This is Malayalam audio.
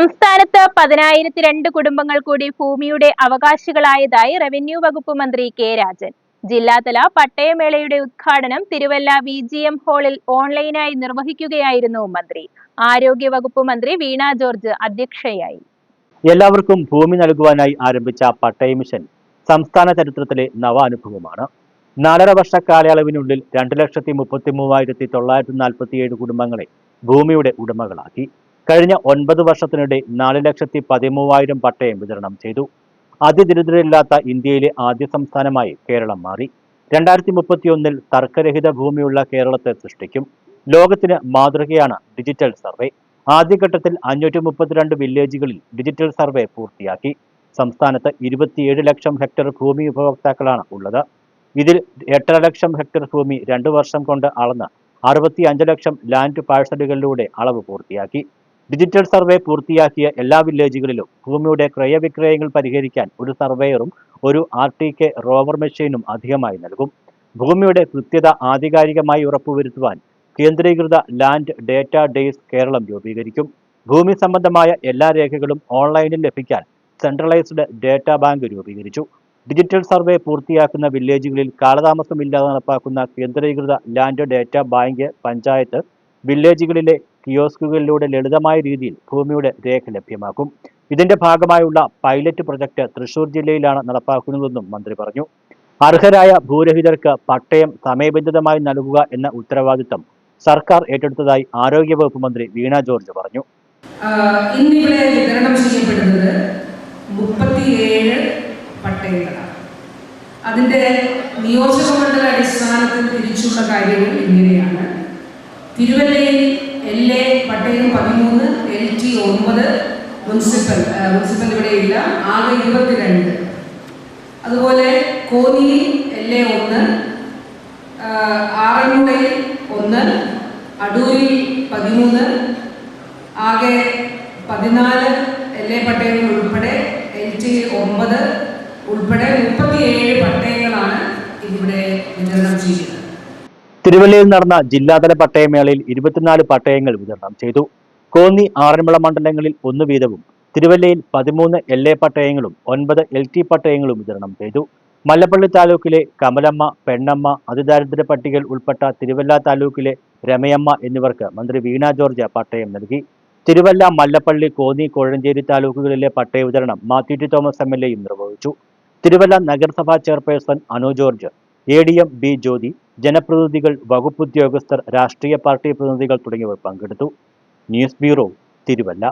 സംസ്ഥാനത്ത് പതിനായിരത്തി രണ്ട് കുടുംബങ്ങൾ കൂടി ഭൂമിയുടെ അവകാശികളായതായി റവന്യൂ വകുപ്പ് മന്ത്രി കെ രാജൻ. ജില്ലാതല പട്ടയമേളയുടെ ഉദ്ഘാടനം തിരുവല്ല വി ജി എം ഹാളിൽ ഓൺലൈനായി നിർവഹിക്കുകയായിരുന്നു മന്ത്രി. ആരോഗ്യ വകുപ്പ് മന്ത്രി വീണ ജോർജ് അധ്യക്ഷയായി. എല്ലാവർക്കും ഭൂമി നൽകുവാനായി ആരംഭിച്ച പട്ടയ മിഷൻ സംസ്ഥാന ചരിത്രത്തിലെ നവ അനുഭവമാണ് നാലര വർഷ കാലയളവിനുള്ളിൽ രണ്ട് ലക്ഷത്തി മുപ്പത്തി മൂവായിരത്തി തൊള്ളായിരത്തി നാൽപ്പത്തിയേഴ് കുടുംബങ്ങളെ ഭൂമിയുടെ ഉടമകളാക്കി. കഴിഞ്ഞ ഒൻപത് വർഷത്തിനിടെ നാല് ലക്ഷത്തി പതിമൂവായിരം പട്ടയം വിതരണം ചെയ്തു. അതിദരിദ്രരില്ലാത്ത ഇന്ത്യയിലെ ആദ്യ സംസ്ഥാനമായി കേരളം മാറി. രണ്ടായിരത്തി മുപ്പത്തിയൊന്നിൽ തർക്കരഹിത ഭൂമിയുള്ള കേരളത്തെ സൃഷ്ടിക്കും. ലോകത്തിന് മാതൃകയാണ് ഡിജിറ്റൽ സർവേ. ആദ്യഘട്ടത്തിൽ അഞ്ഞൂറ്റി മുപ്പത്തിരണ്ട് വില്ലേജുകളിൽ ഡിജിറ്റൽ സർവേ പൂർത്തിയാക്കി. സംസ്ഥാനത്ത് ഇരുപത്തിയേഴ് ലക്ഷം ഹെക്ടർ ഭൂമി ഉപഭോക്താക്കളാണ് ഉള്ളത്. ഇതിൽ എട്ടര ലക്ഷം ഹെക്ടർ ഭൂമി രണ്ടു വർഷം കൊണ്ട് അളന്ന് അറുപത്തി അഞ്ച് ലക്ഷം ലാൻഡ് പാഴ്സലുകളിലൂടെ അളവ് പൂർത്തിയാക്കി. ഡിജിറ്റൽ സർവേ പൂർത്തിയാക്കിയ എല്ലാ വില്ലേജുകളിലും ഭൂമിയുടെ ക്രയവിക്രയങ്ങൾ പരിഹരിക്കാൻ ഒരു സർവേയറും ഒരു ആർ ടി കെ റോവർ മെഷീനും അധികമായി നൽകും. ഭൂമിയുടെ കൃത്യത ആധികാരികമായി ഉറപ്പുവരുത്തുവാൻ കേന്ദ്രീകൃത ലാൻഡ് ഡേറ്റ ഡേസ് കേരളം രൂപീകരിക്കും. ഭൂമി സംബന്ധമായ എല്ലാ രേഖകളും ഓൺലൈനിൽ ലഭിക്കാൻ സെൻട്രലൈസ്ഡ് ഡേറ്റ ബാങ്ക് രൂപീകരിച്ചു. ഡിജിറ്റൽ സർവേ പൂർത്തിയാക്കുന്ന വില്ലേജുകളിൽ കാലതാമസമില്ലാതെ നടപ്പാക്കുന്ന കേന്ദ്രീകൃത ലാൻഡ് ഡേറ്റ ബാങ്ക് പഞ്ചായത്ത് വില്ലേജുകളിലെ കിയോസ്കുകളിലൂടെ ലളിതമായ രീതിയിൽ ഭൂമിയുടെ രേഖ ലഭ്യമാക്കും. ഇതിന്റെ ഭാഗമായുള്ള പൈലറ്റ് പ്രൊജക്ട് തൃശൂർ ജില്ലയിലാണ് നടപ്പാക്കുന്നതെന്നും മന്ത്രി പറഞ്ഞു. അർഹരായ ഭൂരഹിതർക്ക് പട്ടയം സമയബന്ധിതമായി നൽകുക എന്ന ഉത്തരവാദിത്തം സർക്കാർ ഏറ്റെടുത്തതായി ആരോഗ്യവകുപ്പ് മന്ത്രി വീണ ജോർജ് പറഞ്ഞു. അതിന്റെ വിതരണം നിയോജകമണ്ഡല അടിസ്ഥാനത്തിൽ തിരിച്ചുള്ള കാര്യങ്ങൾ ഇങ്ങനെയാണ്. തിരുവല്ലയിൽ എൽ എ പട്ടയം പതിമൂന്ന് എൽ ടി ഒമ്പത് മുനിസിപ്പൽ മുനിസിപ്പൽ ഇവിടെ ഇല്ല. ആകെ ഇരുപത്തിരണ്ട്. അതുപോലെ കോന്നിയിൽ എൽ എ ഒന്ന് ആറന്മുളയിൽ ഒന്ന് അടൂരിൽ പതിമൂന്ന് ആകെ പതിനാല് എൽ എ പട്ടേലിൽ ഉൾപ്പെടെ എൽ ടി ഒമ്പത് ഉൾപ്പെടെ മുപ്പത്തിയേഴ് പട്ടയങ്ങളാണ് ഇവിടെ വിതരണം ചെയ്യുന്നത് തിരുവല്ലയിൽ നടന്ന ജില്ലാതല പട്ടയമേളയിൽ ഇരുപത്തിനാല് പട്ടയങ്ങൾ വിതരണം ചെയ്തു. കോന്നി ആറന്മുള മണ്ഡലങ്ങളിൽ ഒന്ന് വീതവും തിരുവല്ലയിൽ പതിമൂന്ന് എൽ എ പട്ടയങ്ങളും ഒൻപത് എൽ ടി പട്ടയങ്ങളും വിതരണം ചെയ്തു. മല്ലപ്പള്ളി താലൂക്കിലെ കമലമ്മ പെണ്ണമ്മ അതിദാരിദ്ര്യ പട്ടികയിൽ ഉൾപ്പെട്ട തിരുവല്ല താലൂക്കിലെ രമയമ്മ എന്നിവർക്ക് മന്ത്രി വീണ ജോർജ് പട്ടയം നൽകി. തിരുവല്ല മല്ലപ്പള്ളി കോന്നി കോഴഞ്ചേരി താലൂക്കുകളിലെ പട്ടയ വിതരണം Mathew T Thomas M L എയും നിർവഹിച്ചു. തിരുവല്ല നഗരസഭാ chairperson Anu George A D M B Jyothi ജനപ്രതിനിധികൾ വകുപ്പുദ്യോഗസ്ഥർ രാഷ്ട്രീയ പാർട്ടി പ്രതിനിധികൾ തുടങ്ങിയവർ പങ്കെടുത്തു. News bureau Thiruvalla.